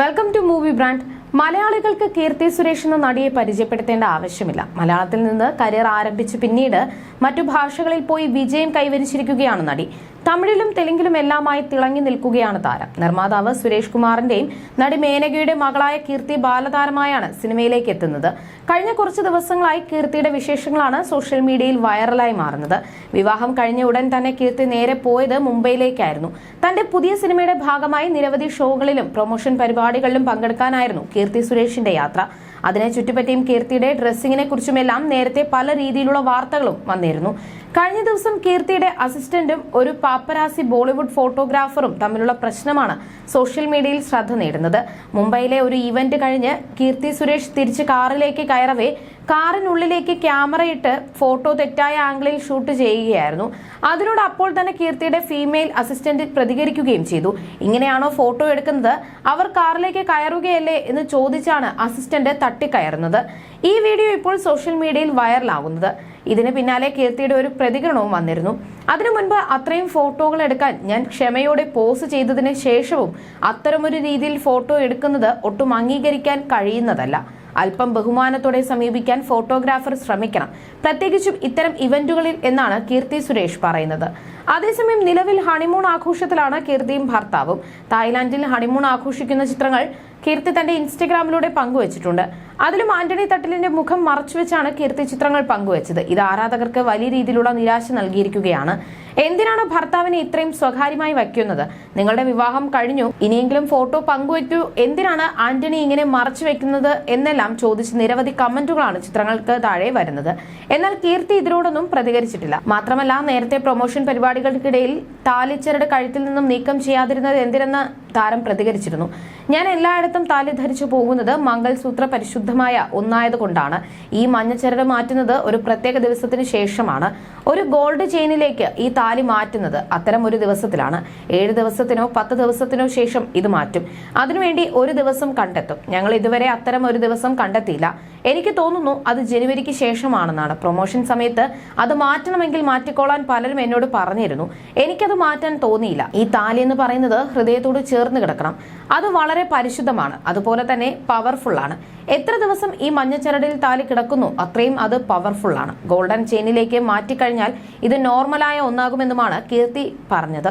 Welcome to movie brand മലയാളികൾക്ക് കീർത്തി സുരേഷ് എന്ന നടിയെ പരിചയപ്പെടുത്തേണ്ട ആവശ്യമില്ല. മലയാളത്തിൽ നിന്ന് കരിയർ ആരംഭിച്ച് പിന്നീട് മറ്റു ഭാഷകളിൽ പോയി വിജയം കൈവരിച്ചിരിക്കുകയാണ് നടി. തമിഴിലും തെലുങ്കിലും എല്ലാമായി തിളങ്ങി നിൽക്കുകയാണ് താരം. നിർമ്മാതാവ് സുരേഷ് കുമാറിന്റെയും നടി മേനകയുടെ മകളായ കീർത്തി ബാലതാരമായാണ് സിനിമയിലേക്ക് എത്തുന്നത്. കഴിഞ്ഞ കുറച്ച് ദിവസങ്ങളായി കീർത്തിയുടെ വിശേഷങ്ങളാണ് സോഷ്യൽ മീഡിയയിൽ വൈറലായി മാറുന്നത്. വിവാഹം കഴിഞ്ഞ ഉടൻ തന്നെ കീർത്തി നേരെ പോയത് മുംബൈയിലേക്കായിരുന്നു. തന്റെ പുതിയ സിനിമയുടെ ഭാഗമായി നിരവധി ഷോകളിലും പ്രൊമോഷൻ പരിപാടികളിലും പങ്കെടുക്കാനായിരുന്നു കീർത്തി സുരേഷിന്റെ യാത്ര. അതിനെ ചുറ്റിപ്പറ്റിയും കീർത്തിയുടെ ഡ്രസ്സിങ്ങിനെ കുറിച്ചുമെല്ലാം നേരത്തെ പല രീതിയിലുള്ള വാർത്തകളും വന്നിരുന്നു. കഴിഞ്ഞ ദിവസം കീർത്തിയുടെ അസിസ്റ്റന്റും ഒരു പാപ്പരാസി ബോളിവുഡ് ഫോട്ടോഗ്രാഫറും തമ്മിലുള്ള പ്രശ്നമാണ് സോഷ്യൽ മീഡിയയിൽ ശ്രദ്ധ നേടുന്നത്. മുംബൈയിലെ ഒരു ഇവന്റ് കഴിഞ്ഞ് കീർത്തി സുരേഷ് തിരിച്ച് കാറിലേക്ക് കയറവേ കാറിനുള്ളിലേക്ക് ക്യാമറയിട്ട് ഫോട്ടോ തെറ്റായ ആംഗിളിൽ ഷൂട്ട് ചെയ്യുകയായിരുന്നു. അതിനോട് അപ്പോൾ തന്നെ കീർത്തിയുടെ ഫീമെയിൽ അസിസ്റ്റന്റ് പ്രതികരിക്കുകയും ചെയ്തു. ഇങ്ങനെയാണോ ഫോട്ടോ എടുക്കുന്നത്? അവർ കാറിലേക്ക് കയറുകയല്ലേ എന്ന് ചോദിച്ചാണ് അസിസ്റ്റന്റ് തട്ടിക്കയറുന്നത്. ഈ വീഡിയോ ഇപ്പോൾ സോഷ്യൽ മീഡിയയിൽ വൈറലാകുന്നത്. ഇതിന് പിന്നാലെ കീർത്തിയുടെ ഒരു പ്രതികരണവും വന്നിരുന്നു. അതിനു മുൻപ് അത്രയും ഫോട്ടോകൾ എടുക്കാൻ ഞാൻ ക്ഷമയോടെ പോസ് ചെയ്തതിന് ശേഷവും അത്തരമൊരു രീതിയിൽ ഫോട്ടോ എടുക്കുന്നത് ഒട്ടും അംഗീകരിക്കാൻ കഴിയുന്നതല്ല. അല്പം ബഹുമാനത്തോടെ സമീപിക്കാൻ ഫോട്ടോഗ്രാഫർ ശ്രമിക്കണം. പ്രത്യേകിച്ചും ഇത്തരം ഇവന്റുകളിൽ എന്നാണ് കീർത്തി സുരേഷ് പറയുന്നത്. അതേസമയം നിലവിൽ ഹണിമൂൺ ആഘോഷത്തിലാണ് കീർത്തിയും ഭർത്താവും. തായ്ലാന്റിൽ ഹണിമൂൺ ആഘോഷിക്കുന്ന ചിത്രങ്ങൾ കീർത്തി തന്റെ ഇൻസ്റ്റഗ്രാമിലൂടെ പങ്കുവച്ചിട്ടുണ്ട്. അതിലും ആന്റണി തട്ടിലിന്റെ മുഖം മറച്ചുവെച്ചാണ് കീർത്തി ചിത്രങ്ങൾ പങ്കുവച്ചത്. ഇത് ആരാധകർക്ക് വലിയ രീതിയിലുള്ള നിരാശ നൽകിയിരിക്കുകയാണ്. എന്തിനാണ് ഭർത്താവിനെ ഇത്രയും സ്വകാര്യമായി വയ്ക്കുന്നത്? നിങ്ങളുടെ വിവാഹം കഴിഞ്ഞു. ഇനിയെങ്കിലും ഫോട്ടോ പങ്കുവയ്ക്കൂ. എന്തിനാണ് ആന്റണി ഇങ്ങനെ മറച്ചു വെക്കുന്നത് എന്നെല്ലാം ചോദിച്ച് നിരവധി കമന്റുകളാണ് ചിത്രങ്ങൾക്ക് താഴെ വരുന്നത്. എന്നാൽ കീർത്തി ഇതിനോടൊന്നും പ്രതികരിച്ചിട്ടില്ല. മാത്രമല്ല നേരത്തെ പ്രൊമോഷൻ പരിപാടികൾക്കിടയിൽ താലിച്ചരട് കഴുത്തിൽ നിന്നും നീക്കം ചെയ്യാതിരുന്നത് എന്തിനെന്ന് താരം പ്രതികരിച്ചിരുന്നു. ഞാൻ എല്ലായിടത്തും താലി ധരിച്ചു പോകുന്നത് മംഗൾസൂത്ര പരിശുദ്ധമായ ഒന്നായതുകൊണ്ടാണ്. ഈ മഞ്ഞച്ചരട് മാറ്റുന്നത് ഒരു പ്രത്യേക ദിവസത്തിന് ശേഷമാണ്. ഒരു ഗോൾഡ് ചെയിനിലേക്ക് ഈ താലി മാറ്റുന്നത് അത്തരം ഒരു ദിവസത്തിലാണ്. ഏഴ് ദിവസത്തിനോ പത്ത് ദിവസത്തിനോ ശേഷം ഇത് മാറ്റും. അതിനുവേണ്ടി ഒരു ദിവസം കണ്ടെത്തും. ഞങ്ങൾ ഇതുവരെ അത്തരം ഒരു ദിവസം കണ്ടെത്തിയില്ല. എനിക്ക് തോന്നുന്നു അത് ജനുവരിക്ക് ശേഷമാണെന്നാണ്. പ്രൊമോഷൻ സമയത്ത് അത് മാറ്റണമെങ്കിൽ മാറ്റിക്കോളാൻ പലരും എന്നോട് പറഞ്ഞിരുന്നു. എനിക്കത് മാറ്റാൻ തോന്നിയില്ല. ഈ താലി എന്ന് പറയുന്നത് ഹൃദയത്തോട് ചേർന്ന് കിടക്കണം. അത് വളരെ പരിശുദ്ധമാണ്. അതുപോലെ തന്നെ പവർഫുള്ളാണ് എത്ര ദിവസം ഈ മഞ്ഞച്ചരടിൽ താലി കിടക്കുന്നു? അത്രയും അത് പവർഫുൾ ആണ്. ഗോൾഡൻ ചെയിനിലേക്ക് മാറ്റിക്കഴിഞ്ഞാൽ ഇത് നോർമലായ ഒന്നാകുമെന്നുമാണ് കീർത്തി പറഞ്ഞത്.